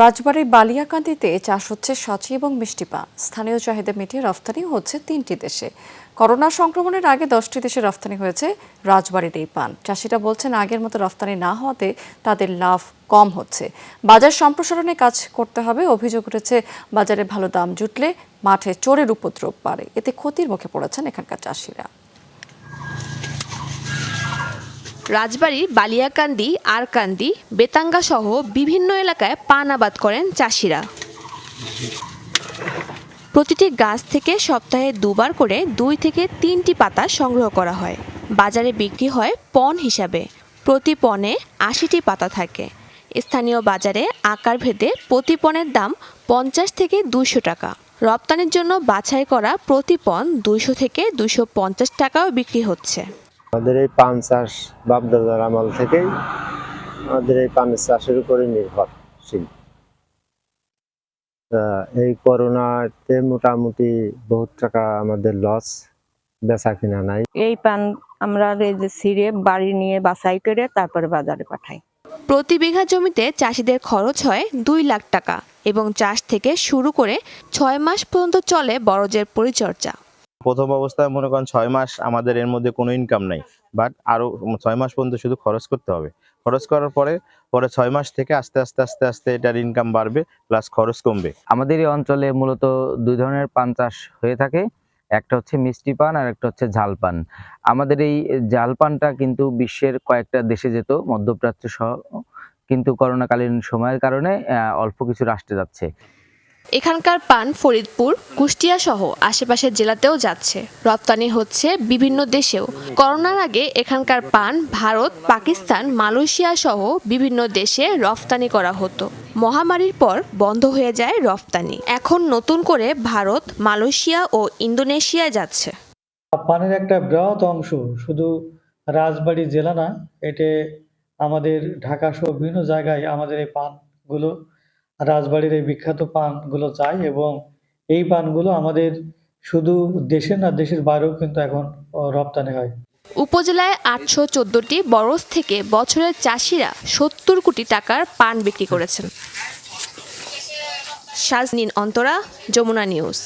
রাজবাড়ীর বালিয়াকান্দিতে চাষ হচ্ছে সাচি এবং মিষ্টি পান। স্থানীয় চাহিদা মিটিয়ে রফতানি হচ্ছে তিনটি দেশে। করোনা সংক্রমণের আগে দশটি দেশে রফতানি হয়েছে রাজবাড়ির এই পান। চাষিরা বলছেন আগের মতো রফতানি না হওয়াতে তাদের লাভ কম হচ্ছে। বাজার সম্প্রসারণে কাজ করতে হবে, অভিযোগ উঠেছে বাজারে ভালো দাম জুটলে মাঠে চোরের উপদ্রব বাড়ে। এতে ক্ষতির মুখে পড়েছেন এখানকার চাষিরা। রাজবাড়ির বালিয়াকান্দি, আরকান্দি, বেতাঙ্গা সহ বিভিন্ন এলাকায় পান আবাদ করেন চাষিরা। প্রতিটি গাছ থেকে সপ্তাহে দুবার করে দুই থেকে তিনটি পাতা সংগ্রহ করা হয়। বাজারে বিক্রি হয় পণ হিসাবে। প্রতি পণে আশিটি পাতা থাকে। স্থানীয় বাজারে আকার ভেদে প্রতি পণের দাম পঞ্চাশ থেকে দুইশো টাকা। রপ্তানির জন্য বাছাই করা প্রতি পণ দুইশো থেকে দুইশো পঞ্চাশ টাকাও বিক্রি হচ্ছে। আমাদের এই পান চাষ বাপদাদার আমল থেকেই আমাদের এই পানের চাষের উপরে নির্ভরশীল এই করোনাতে মোটামুটি বহুত টাকা আমাদের লস বেচা কিনা নাই। এই পান আমরা এই যে ছিঁড়ে বাড়ি নিয়ে বাছাই করে তারপরে বাজারে পাঠাই। প্রতি বিঘা জমিতে চাষিদের খরচ হয় দুই লাখ টাকা এবং চাষ থেকে শুরু করে ছয় মাস পর্যন্ত চলে বরজের পরিচর্যা। প্রথম অবস্থায় মনে করেন ছয় মাস আমাদের এর মধ্যে কোনো ইনকাম নাই। বাট আরও ছয় মাস পর্যন্ত শুধু খরচ করতে হবে। খরচ করার পরে পরে ছয় মাস থেকে আস্তে আস্তে আস্তে আস্তে এটার ইনকাম বাড়বে প্লাস খরচ কমবে। আমাদের এই অঞ্চলে মূলত দুই ধরনের পান চাষ হয়ে থাকে। একটা হচ্ছে মিষ্টি পান আর একটা হচ্ছে ঝাল পান। আমাদের এই ঝাল পানটা কিন্তু বিশ্বের কয়েকটা দেশে যেত, মধ্যপ্রাচ্য সহ, কিন্তু করোনাকালীন সময়ের কারণে অল্প কিছু রাষ্ট্রে যাচ্ছে। এখানকার পান ফরিদপুর, কুষ্টিয়া সহ আশেপাশের জেলাতেও যাচ্ছে। রপ্তানি হচ্ছে বিভিন্ন দেশেও। করোনার আগে এখানকার পান ভারত, পাকিস্তান, মালয়েশিয়া সহ বিভিন্ন দেশে রফতানি করা হতো। মহামারীর পর বন্ধ হয়ে যায় রফতানি এখন নতুন করে ভারত, মালয়েশিয়া ও ইন্দোনেশিয়ায় যাচ্ছে। পানের একটা বৃহৎ অংশ শুধু রাজবাড়ী জেলা না, এতে আমাদের ঢাকা সহ বিভিন্ন জায়গায় আমাদের এই পানগুলো রাজবাড়ির এই বিখ্যাত পানগুলো চাই এবং এই পানগুলো আমাদের শুধু দেশে না, দেশের বাইরেও কিন্তু এখন রপ্তানি হয়। উপজেলায় আটশো চোদ্দটি বরজ থেকে বছরের চাষিরা সত্তর কোটি টাকার পান বিক্রি করেছেন। শাজনীন অন্তরা, যমুনা নিউজ।